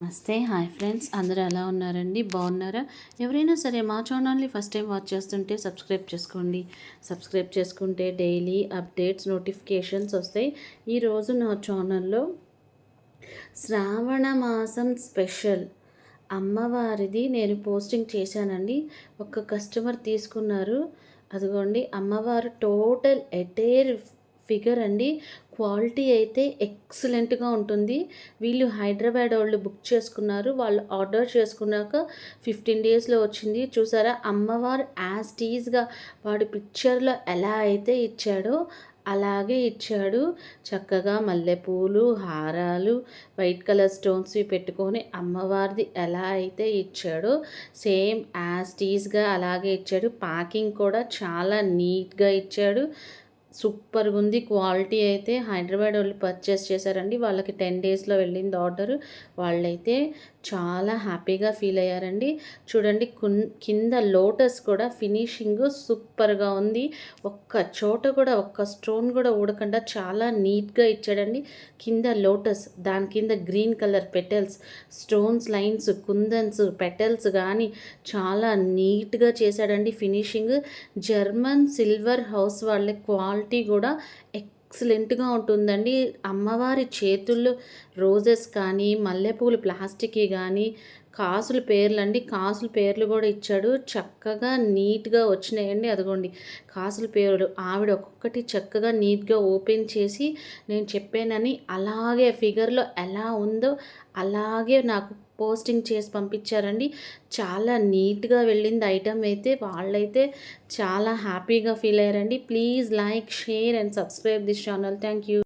నమస్తే. Hi friends. అందరూ ఎలా ఉన్నారండి? బాగున్నారా? ఎవరైనా సరే మా ఛానల్ని ఫస్ట్ టైం వాచ్ చేస్తుంటే సబ్స్క్రైబ్ చేసుకోండి. సబ్స్క్రైబ్ చేసుకుంటే డైలీ అప్డేట్స్ నోటిఫికేషన్స్ వస్తాయి. ఈరోజు నా ఛానల్లో శ్రావణ మాసం స్పెషల్. అమ్మవారిది నేను పోస్టింగ్ చేశానండి. ఒక కస్టమర్ తీసుకున్నారు. అదిగోండి అమ్మవారు టోటల్ ఎటేర్ ఫిగర్ అండి. క్వాలిటీ అయితే ఎక్సలెంట్గా ఉంటుంది. వీళ్ళు హైదరాబాద్ వాళ్ళు బుక్ చేసుకున్నారు. వాళ్ళు ఆర్డర్ చేసుకున్నాక ఫిఫ్టీన్ డేస్లో వచ్చింది. చూసారా? అమ్మవారు యాజ్ టీజ్గా వాడి పిక్చర్లో ఎలా అయితే ఇచ్చాడో అలాగే ఇచ్చాడు. చక్కగా మల్లెపూలు హారాలు వైట్ కలర్ స్టోన్స్వి పెట్టుకొని అమ్మవారిది ఎలా అయితే ఇచ్చాడో సేమ్ యాజ్ టీజ్గా అలాగే ఇచ్చాడు. ప్యాకింగ్ కూడా చాలా నీట్గా ఇచ్చాడు. సూపర్గా ఉంది క్వాలిటీ అయితే హైదరాబాద్ వాళ్ళు పర్చేస్ చేశారండి. వాళ్ళకి టెన్ డేస్లో వెళ్ళింది ఆర్డర్. వాళ్ళైతే చాలా హ్యాపీగా ఫీల్ అయ్యారండి. చూడండి కింద లోటస్ కూడా ఫినిషింగ్ సూపర్గా ఉంది. ఒక్క చోట కూడా ఒక్క స్టోన్ కూడా ఊడకుండా చాలా నీట్గా ఇచ్చాడండి. కింద లోటస్ దాని కింద green colour petals stones lines kundans petals కానీ చాలా నీట్గా చేశాడండి ఫినిషింగ్. జర్మన్ సిల్వర్ హౌస్ వాళ్ళ క్వాలిటీ కూడా ఎక్సలెంట్గా ఉంటుందండి. అమ్మవారి చేతుల్లో రోజెస్ కానీ మల్లెపూలు ప్లాస్టిక్ కానీ కాసుల పేర్లు అండి కాసుల పేర్లు కూడా ఇచ్చాడు. చక్కగా నీట్గా వచ్చినాయండి. అదిగోండి. కాసుల పేర్లు ఆవిడ ఒక్కొక్కటి చక్కగా నీట్గా ఓపెన్ చేసి నేను చెప్పానని అలాగే ఫిగర్లో ఎలా ఉందో అలాగే నాకు పోస్టింగ్ చేసి పంపించారండి. చాలా నీట్గా వెళ్ళింది ఐటమ్ అయితే. వాళ్ళైతే చాలా హ్యాపీగా ఫీల్ అయ్యారండి. Please like share and subscribe this channel. Thank you